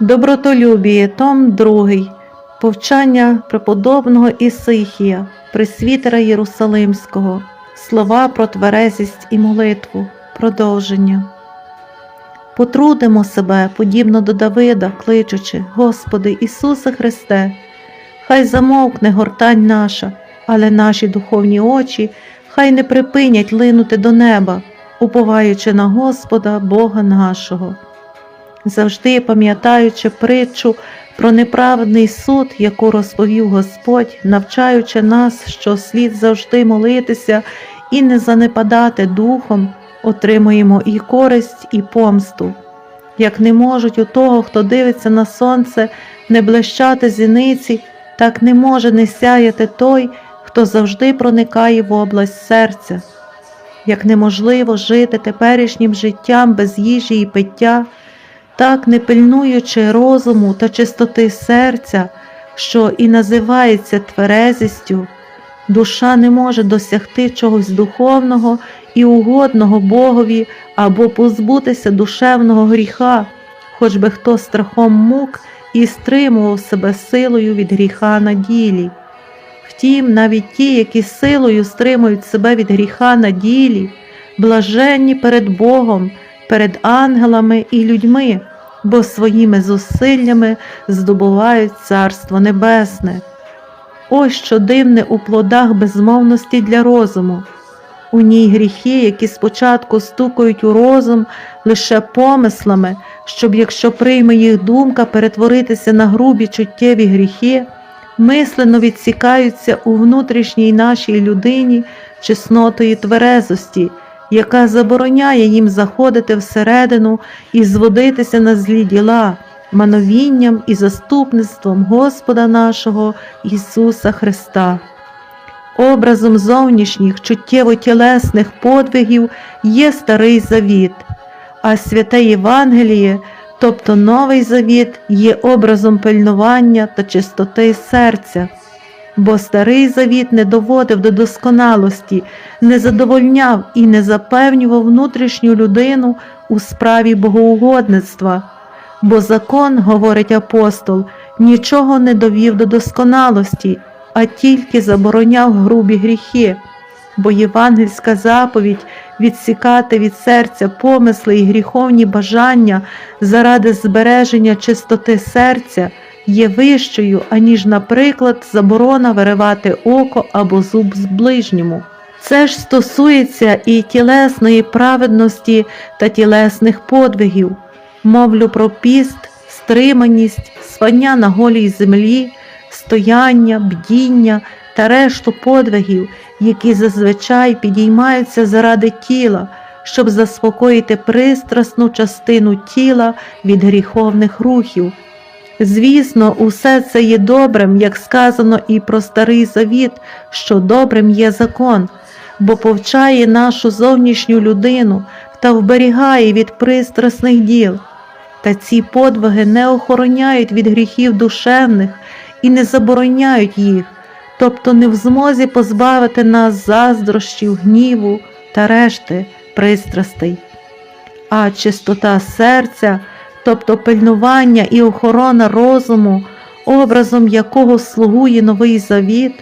Добротолюбіє, Том 2. Повчання преподобного Ісихія, пресвітера Єрусалимського, слова про тверезість і молитву, продовження. Потрудимо себе, подібно до Давида, кличучи, Господи Ісусе Христе, хай замовкне гортань наша, але наші духовні очі хай не припинять линути до неба, уповаючи на Господа Бога нашого завжди пам'ятаючи притчу про неправедний суд, яку розповів Господь, навчаючи нас, що слід завжди молитися і не занепадати духом, отримуємо і користь, і помсту. Як не можуть у того, хто дивиться на сонце, не блищати зіниці, так не може не сяяти той, хто завжди проникає в область серця. Як неможливо жити теперішнім життям без їжі і пиття, так не пильнуючи розуму та чистоти серця, що і називається тверезістю, душа не може досягти чогось духовного і угодного Богові або позбутися душевного гріха, хоч би хто страхом мук і стримував себе силою від гріха на ділі. Втім, навіть ті, які силою стримують себе від гріха на ділі, блаженні перед Богом, перед ангелами і людьми, бо своїми зусиллями здобувають Царство Небесне. Ось що дивне у плодах безмовності для розуму. У ній гріхи, які спочатку стукають у розум лише помислами, щоб, якщо прийме їх думка перетворитися на грубі чуттєві гріхи, мислено відсікаються у внутрішній нашій людині чеснотої тверезості, яка забороняє їм заходити всередину і зводитися на злі діла, мановінням і заступництвом Господа нашого Ісуса Христа. Образом зовнішніх чуттєво тілесних подвигів є Старий Завіт, а святе Євангеліє, тобто Новий Завіт, є образом пильнування та чистоти серця бо старий завіт не доводив до досконалості, не задовольняв і не запевнював внутрішню людину у справі богоугодництва. Бо закон, говорить апостол, нічого не довів до досконалості, а тільки забороняв грубі гріхи, бо євангельська заповідь відсікати від серця помисли і гріховні бажання заради збереження чистоти серця є вищою, аніж, наприклад, заборона виривати око або зуб з ближньому. Це ж стосується і тілесної праведності та тілесних подвигів, мовлю про піст, стриманість, свання на голій землі, стояння, бдіння та решту подвигів, які зазвичай підіймаються заради тіла, щоб заспокоїти пристрасну частину тіла від гріховних рухів. Звісно, усе це є добрим, як сказано і про старий завіт, що добрим є закон, бо повчає нашу зовнішню людину та вберігає від пристрасних діл. Та ці подвиги не охороняють від гріхів душевних і не забороняють їх, тобто не в змозі позбавити нас заздрощів, гніву та решти пристрастей. А чистота серця тобто пильнування і охорона розуму, образом якого слугує новий завіт,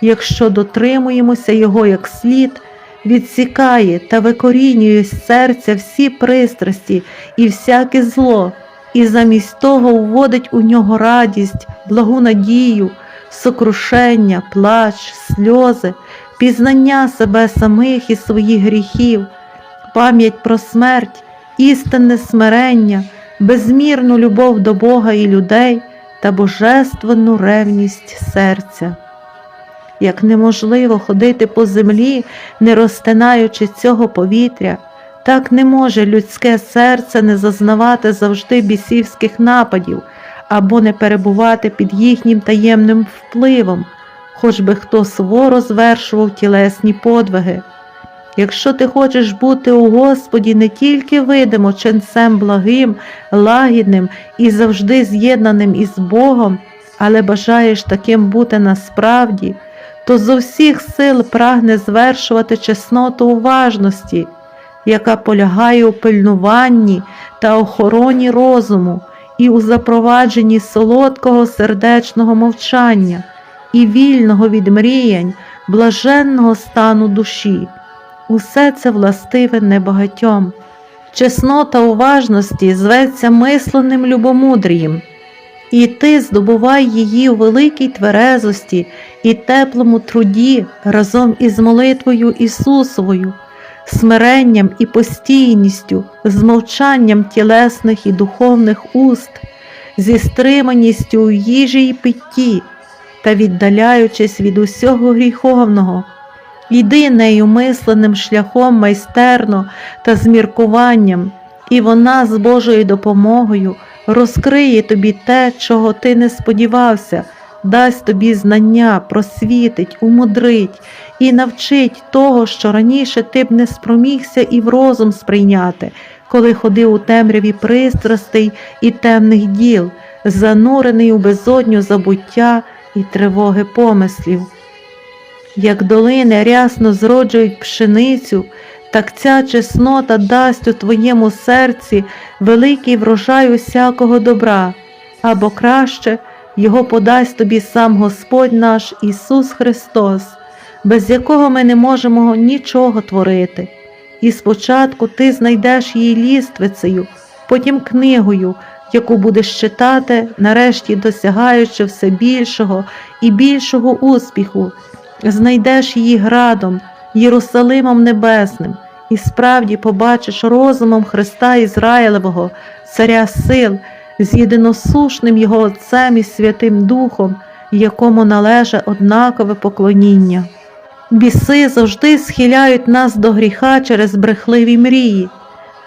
якщо дотримуємося його як слід, відсікає та викорінює з серця всі пристрасті і всяке зло, і замість того вводить у нього радість, благу надію, сокрушення, плач, сльози, пізнання себе самих і своїх гріхів, пам'ять про смерть, істинне смирення безмірну любов до Бога і людей та божественну ревність серця. Як неможливо ходити по землі, не розтинаючи цього повітря, так не може людське серце не зазнавати завжди бісівських нападів або не перебувати під їхнім таємним впливом, хоч би хто суворо звершував тілесні подвиги. Якщо ти хочеш бути у Господі не тільки видимо ченцем благим, лагідним і завжди з'єднаним із Богом, але бажаєш таким бути насправді, то зо всіх сил прагне звершувати чесноту уважності, яка полягає у пильнуванні та охороні розуму і у запровадженні солодкого сердечного мовчання і вільного від мріянь, блаженного стану душі. Усе це властиве небагатьом. Чеснота уважності зветься мисленним любомудрієм, і ти здобувай її у великій тверезості і теплому труді разом із молитвою Ісусовою, смиренням і постійністю, з мовчанням тілесних і духовних уст, зі стриманістю у їжі й питті та віддаляючись від усього гріховного. Йди нею мисленим шляхом майстерно та з міркуванням, і вона з Божою допомогою розкриє тобі те, чого ти не сподівався, дасть тобі знання, просвітить, умудрить і навчить того, що раніше ти б не спромігся і в розум сприйняти, коли ходив у темряві пристрастей і темних діл, занурений у безодню забуття і тривоги помислів. Як долини рясно зроджують пшеницю, так ця чеснота дасть у твоєму серці великий врожай усякого добра, або краще його подасть тобі сам Господь наш Ісус Христос, без якого ми не можемо нічого творити. І спочатку ти знайдеш її ліствицею, потім книгою, яку будеш читати, нарешті досягаючи все більшого і більшого успіху знайдеш її градом, Єрусалимом Небесним, і справді побачиш розумом Христа Ізраїлевого, Царя сил, з єдиносушним Його Отцем і Святим Духом, якому належить однакове поклоніння. Біси завжди схиляють нас до гріха через брехливі мрії.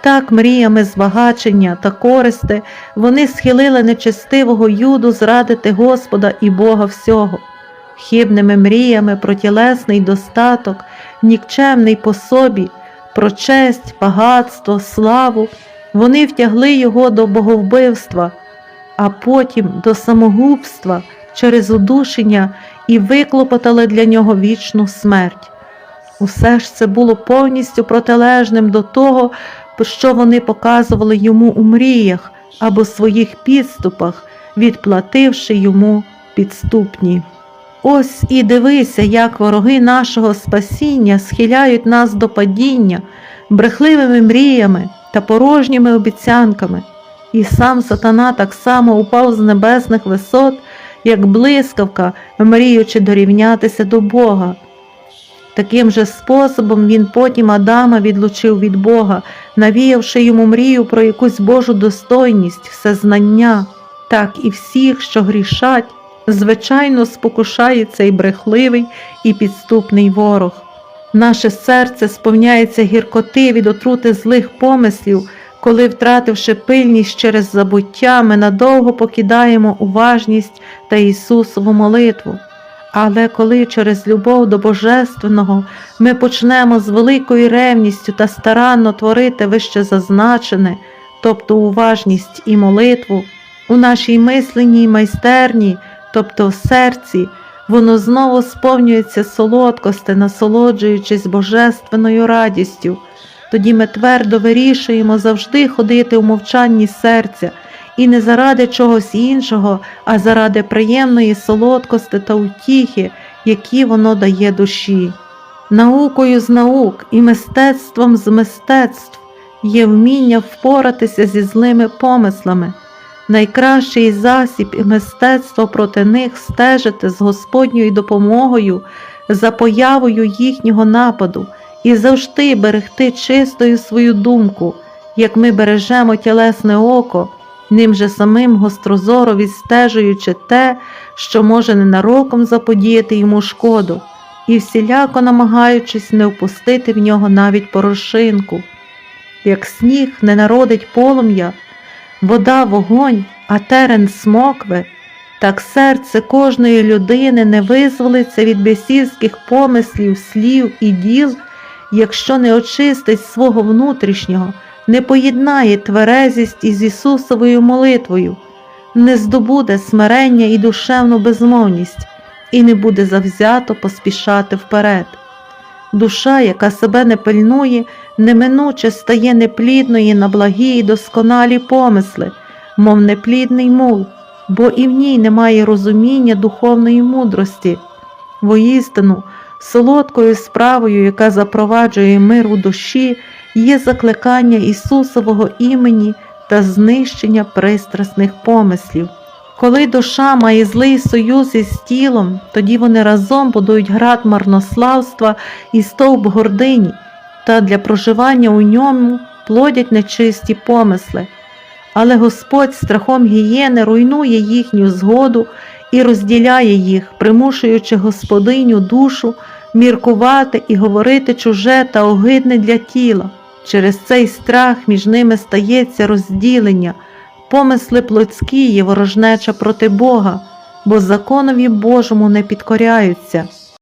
Так, мріями збагачення та користи вони схилили нечестивого юду зрадити Господа і Бога всього хибними мріями про тілесний достаток, нікчемний по собі, про честь, багатство, славу, вони втягли його до боговбивства, а потім до самогубства через удушення і виклопотали для нього вічну смерть. Усе ж це було повністю протилежним до того, що вони показували йому у мріях або своїх підступах, відплативши йому підступні. Ось і дивися, як вороги нашого спасіння схиляють нас до падіння брехливими мріями та порожніми обіцянками, і сам сатана так само упав з небесних висот, як блискавка, мріючи дорівнятися до Бога. Таким же способом він потім Адама відлучив від Бога, навіявши йому мрію про якусь Божу достойність, всезнання, так і всіх, що грішать звичайно, спокушає цей брехливий і підступний ворог. Наше серце сповняється гіркоти від отрути злих помислів, коли, втративши пильність через забуття, ми надовго покидаємо уважність та Ісусову молитву. Але коли через любов до Божественного ми почнемо з великою ревністю та старанно творити вище зазначене, тобто уважність і молитву, у нашій мисленній майстерні тобто в серці, воно знову сповнюється солодкости, насолоджуючись божественною радістю. Тоді ми твердо вирішуємо завжди ходити у мовчанні серця і не заради чогось іншого, а заради приємної солодкости та утіхи, які воно дає душі. Наукою з наук і мистецтвом з мистецтв є вміння впоратися зі злими помислами найкращий засіб і мистецтво проти них стежити з Господньою допомогою за появою їхнього нападу і завжди берегти чистою свою думку, як ми бережемо тілесне око, ним же самим гострозоро відстежуючи те, що може ненароком заподіяти йому шкоду, і всіляко намагаючись не впустити в нього навіть порошинку. Як сніг не народить полум'я, вода вогонь, а терен смокви, так серце кожної людини не визволиться від бесівських помислів, слів і діл, якщо не очистить свого внутрішнього, не поєднає тверезість із Ісусовою молитвою, не здобуде смирення і душевну безмовність, і не буде завзято поспішати вперед. Душа, яка себе не пильнує, неминуче стає неплідною на благі і досконалі помисли, мов неплідний мул, бо і в ній немає розуміння духовної мудрості. Воістину, солодкою справою, яка запроваджує мир у душі, є закликання Ісусового імені та знищення пристрасних помислів. Коли душа має злий союз із тілом, тоді вони разом будують град марнославства і стовп гордині, та для проживання у ньому плодять нечисті помисли. Але Господь страхом гієни руйнує їхню згоду і розділяє їх, примушуючи господиню душу міркувати і говорити чуже та огидне для тіла. Через цей страх між ними стається розділення, помисли плотські є ворожнеча проти Бога, бо законові Божому не підкоряються.